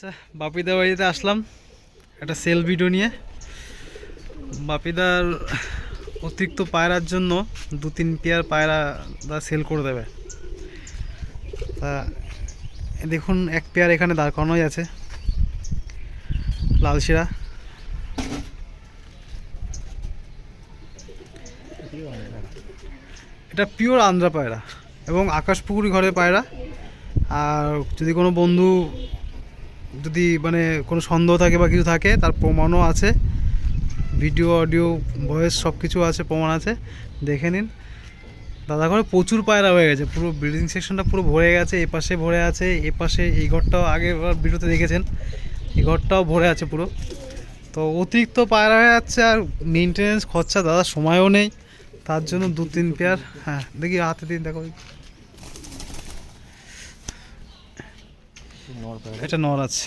আচ্ছা বাপিদা বাড়িতে আসলাম। একটা সেল ভিডিও নিয়ে। বাপিদার অতিরিক্ত পায়রার জন্য দু তিন পেয়ার পায়রা দা সেল করে দেবে। তা দেখুন, এক পেয়ার এখানে দাঁড় করানোই আছে। লালশিরা এটা পিওর আন্দ্রা পায়রা এবং আকাশপুকুরি ঘরের পায়রা। আর যদি কোনো বন্ধু যদি মানে কোনো সন্দেহ থাকে বা কিছু থাকে, তার প্রমাণও আছে। ভিডিও, অডিও, ভয়েস সব কিছু আছে, প্রমাণ আছে। দেখে নিন। দাদা ঘরে প্রচুর পায়রা হয়ে গেছে। পুরো বিল্ডিং সেকশনটা পুরো ভরে গেছে, এ পাশে ভরে আছে, এ পাশে এই ঘরটাও আগে ভিডিওতে দেখেছেন। এই ঘরটাও ভরে আছে পুরো। তো অতিরিক্ত পায়রা হয়ে যাচ্ছে আর মেনটেনেন্স খরচা দাদার সময়ও নেই। তার জন্য দু তিন পেয়ার হ্যাঁ দেখি হাতে দিন, দেখো। এটা নর আছে।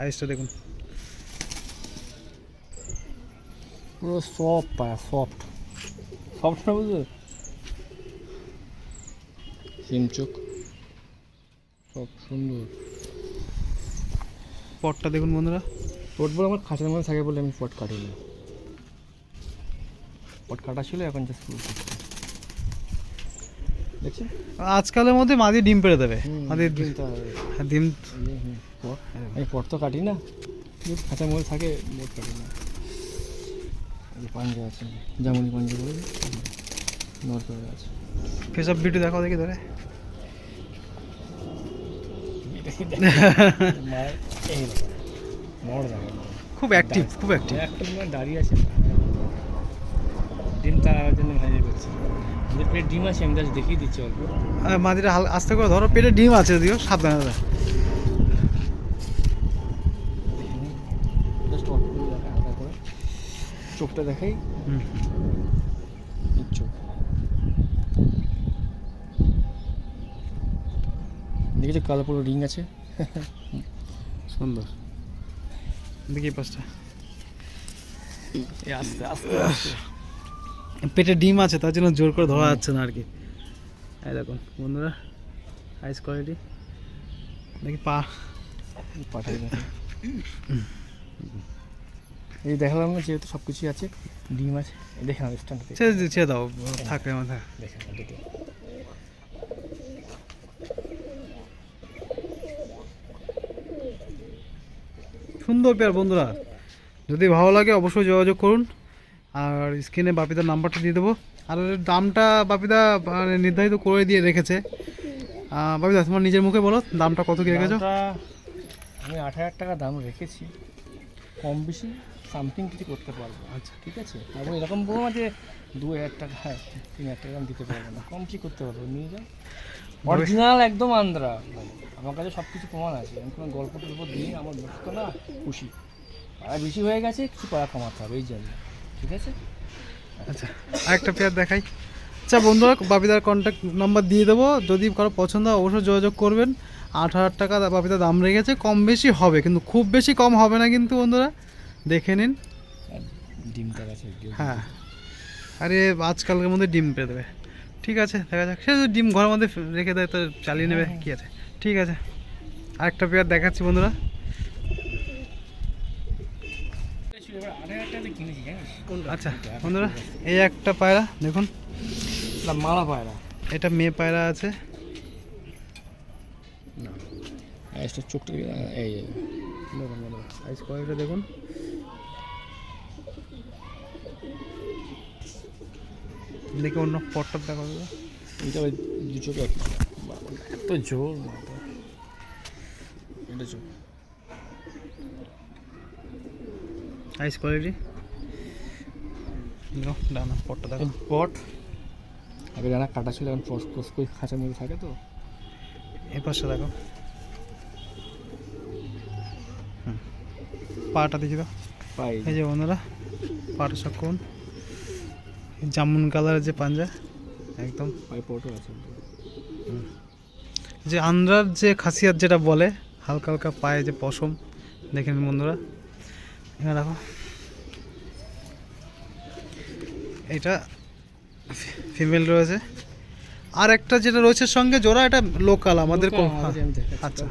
আইসটা দেখুন। পুরো সফট পায় সফট সফট না বুঝলে? সিম চোখ। সব সুন্দর। পটটা দেখুন বন্ধুরা। পট বলে আমার খাঁচার মধ্যে থাকে বলে আমি পট কাটিনি। পট কাটা ছিল এখন জাস্ট আজকালের মধ্যে মাদি ডিম পেড়ে দেবে। মাদি হ্যাঁ, ডিম ইয়ে, হুম, পট আমি পট তো কাটি না। খাঁচার মধ্যে থাকে পট কাটি না। পাঞ্জা আছে জামুনি পাঞ্জা করে নর করে আছে। ফেসব ভিডিও দেখাও দেখি ধরে। দেখো, দেখো খুব অ্যাক্টিভ খুব অ্যাক্টিভ দাঁড়িয়ে আছে। ডিম তার জন্য ভেজে করছে। পেট ডিম আছে আমি জাস্ট দেখিয়ে দিচ্ছি অল্প। মাদিটা হাল আস্তে করে ধরো পেটে ডিম আছে যদিও সাবধানে চোখটা দেখাই। হুম। চোখ দেখেছ কালো পুরো রিং আছে? সুন্দর। দেখি পাঁচটা আস্তে আস্তে আস্তে। পেটে ডিম আছে তার জন্য জোর করে ধরা যাচ্ছে না আর কি। এই দেখুন বন্ধুরা আইস কোয়ালিটি দেখি পা। দেয় এই দেখালাম না যেহেতু সব কিছুই আছে ডিম আছে। দেখে নাও স্ট্যান্ড ছেড়ে দাও থাকে মাথা। দেখে নাও দুটো। সুন্দর পেয়ার বন্ধুরা। যদি ভালো লাগে অবশ্যই যোগাযোগ করুন। আর স্ক্রিনে বাপিদার নাম্বারটা দিয়ে দেবো। আর দামটা বাপিদা মানে নির্ধারিত করে দিয়ে রেখেছে। বাপিদা তোমার নিজের মুখে বলো দামটা কত কি রেখেছো? আমি আট হাজার টাকা দাম রেখেছি। কম বেশি সামথিং কিছু করতে পারব। আচ্ছা। ঠিক আছে? এবং এরকম বলব না যে দু হাজার টাকা তিন হাজার টাকা আমি দিতে পারব না। কম বেশি করতে পারব? নিয়ে যাও। অরিজিনাল একদম আন্দ্রা। আমার কাছে সব কিছু প্রমাণ আছে। আমি কোনো গল্প টল্প দিয়ে আমার মুখ তো না খুশি। আর বেশি হয়ে গেছে কিছু পাড়া কমাতে হবে এই জন্য। ঠিক আছে? আচ্ছা আরেকটা পেয়ার দেখাই। আচ্ছা বন্ধুরা বাপিদার কন্ট্যাক্ট নাম্বার দিয়ে দেবো। যদি কারও পছন্দ হয় অবশ্যই যোগাযোগ করবেন। আট হাজার টাকা বাপিদার দাম রেখেছে কম বেশি হবে কিন্তু খুব বেশি কম হবে না কিন্তু বন্ধুরা। দেখে নিন। ডিমটা হ্যাঁ। আরে আজকালকের মধ্যে ডিম পেয়ে দেবে। ঠিক আছে দেখা যাক। সে যদি ডিম ঘরের মধ্যে রেখে দেয় তো চালিয়ে নেবে কি আছে? ঠিক আছে। আরেকটা পেয়ার দেখাচ্ছি বন্ধুরা এবার আট হাজার টাকা দিয়ে কিনেছি জানিস আচ্ছা বন্ধুরা এই একটা পায়রা দেখুন। মালা পায়রা। এটা মেয়ে পায়রা আছে। চোখটা এই আইস কোয়ালিটি দেখুন দেখে অন্য পটটা দেখা যাবে এটা ওই দু চোখে এত জোর এটা চোখ। আইস কোয়ালিটি ডানা পটটা দেখো। পট। আগে জানা কাটা ছিল এখন ফস ফস করে খাঁচার মধ্যে থাকে তো। এই পাশে দেখো। হুম। পাটা দেখি দাও পাই। এই যে বন্ধুরা পাটা সব কোন? জামুন কালারের যে পাঞ্জা একদম। পাই পটও আছে। যে আন্দ্রার যে খাসিয়াত যেটা বলে হালকা হালকা পায়ে যে পশম দেখেন বন্ধুরা। এখানে রাখো এটা ফিমেল রয়েছে। আর একটা যেটা রয়েছে সঙ্গে জোড়া এটা লোকাল আমাদের দেখাচ্ছি, আচ্ছা।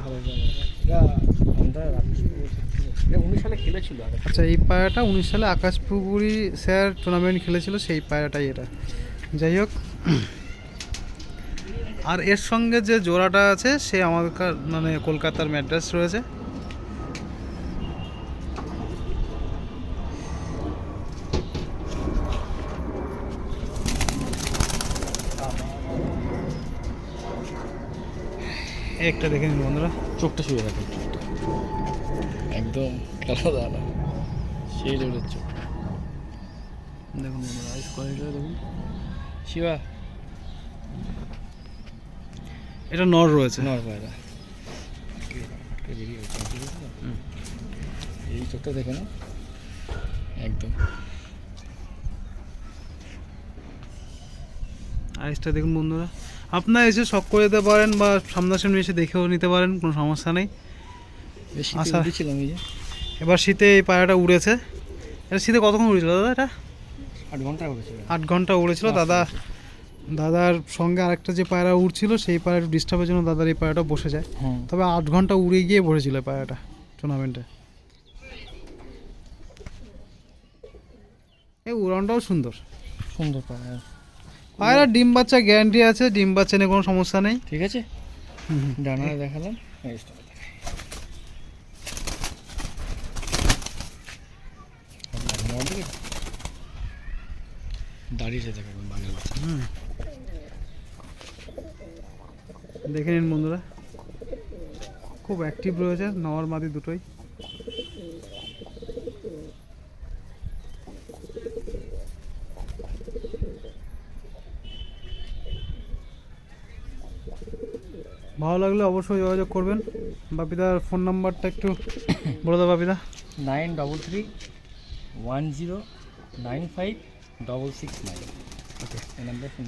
আচ্ছা এই পায়রাটা উনিশ সালে আকাশপুকুরি স্যার টুর্নামেন্ট খেলেছিল সেই পায়রাটাই এটা। যাই হোক। আর এর সঙ্গে যে জোড়াটা আছে সে আমাদের মানে কলকাতার ম্যাড্রাস রয়েছে। একটা দেখে নিন বন্ধুরা। চোখটা শুয়ে রাখেন। একদম কালো দাঁড়া সেই লেভেলের চোখ। দেখুন বন্ধুরা আইস কোয়ালিটিটা দেখুন। শিবা এটা নর রয়েছে। নর পায়রা? এই চোখটা দেখে না একদম। আইসটা দেখুন বন্ধুরা। আপনারা এসে শখ করে দিতে পারেন বা সামনাসামনি এসে দেখেও নিতে পারেন কোনো সমস্যা নেই। বেশি আচ্ছা। এই যে। এবার শীতে এই পায়রাটা উড়েছে। এটা শীতে কতক্ষণ উড়েছিল দাদা এটা? আট ঘণ্টা উঠেছিল আট ঘণ্টা উড়েছিল। দাদা দাদার সঙ্গে আরেকটা যে পায়রা উড়ছিল সেই পায়রা একটু ডিস্টার্বের জন্য দাদার এই পায়রাটা বসে যায়। তবে আট ঘণ্টা উড়ে গিয়ে বসেছিল পায়রাটা টুর্নামেন্টে এই উড়ানটাও সুন্দর। সুন্দর পায়রা। পায়রা ডিম বাচ্চা গ্যারান্টি আছে ডিম বাচ্চা নিয়ে কোনো সমস্যা নেই। ঠিক আছে? হুম। ডানা দেখালাম বাংলা বাচ্চা। দেখে নিন বন্ধুরা। খুব অ্যাক্টিভ রয়েছে নর মাদি দুটোই। ভালো লাগলে অবশ্যই যোগাযোগ করবেন। বাপিদার ফোন নাম্বারটা একটু বলে দাও বাপিদা। Nine double three one zero nine five double six nine. Okay. এই নাম্বার ফোন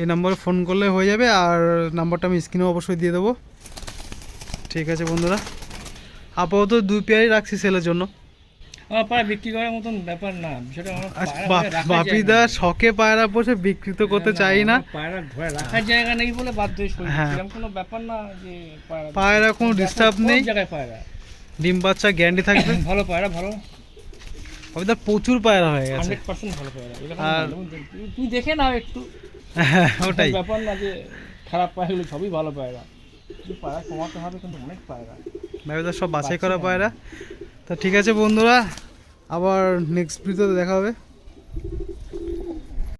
এই নম্বরে ফোন করলে হয়ে যাবে আর নাম্বারটা আমি স্ক্রিনেও অবশ্যই দিয়ে দেবো। ঠিক আছে বন্ধুরা। আপাতত দুই পেয়ারই রাখছি সেলের জন্য। আমার পায়ে বিক্রি করার মতন ব্যাপার না। আমার আচ্ছা পায়রা বাপিদা শখে পায়রা বসে বিকৃত করতে চাই না। পায়রা রাখার জায়গা নেই বলে বাধ্য হয়ে হ্যাঁ। কোনো ব্যাপার না যে পায়রা পায়রা কোনো ডিস্টার্ব নেই। জায়গায় পায়রা? ডিম বাচ্চা গ্যারান্টি থাকবে। ভালো পায়রা ভালো। বাপিদার প্রচুর পায়রা হয়ে গেছে। ভালো পায়রা। আর- তুমি দেখে নাও একটু। হ্যাঁ, ওটাই। ব্যাপার না যে খারাপ পায়রাগুলো সবই ভালো পায়রা। পায়রা কমাতে হবে কিন্তু অনেক পায়রা। বাপিদার সব বাছাই করা পায়রা। তা ঠিক আছে বন্ধুরা আবার নেক্সট ভিডিওতে দেখা হবে।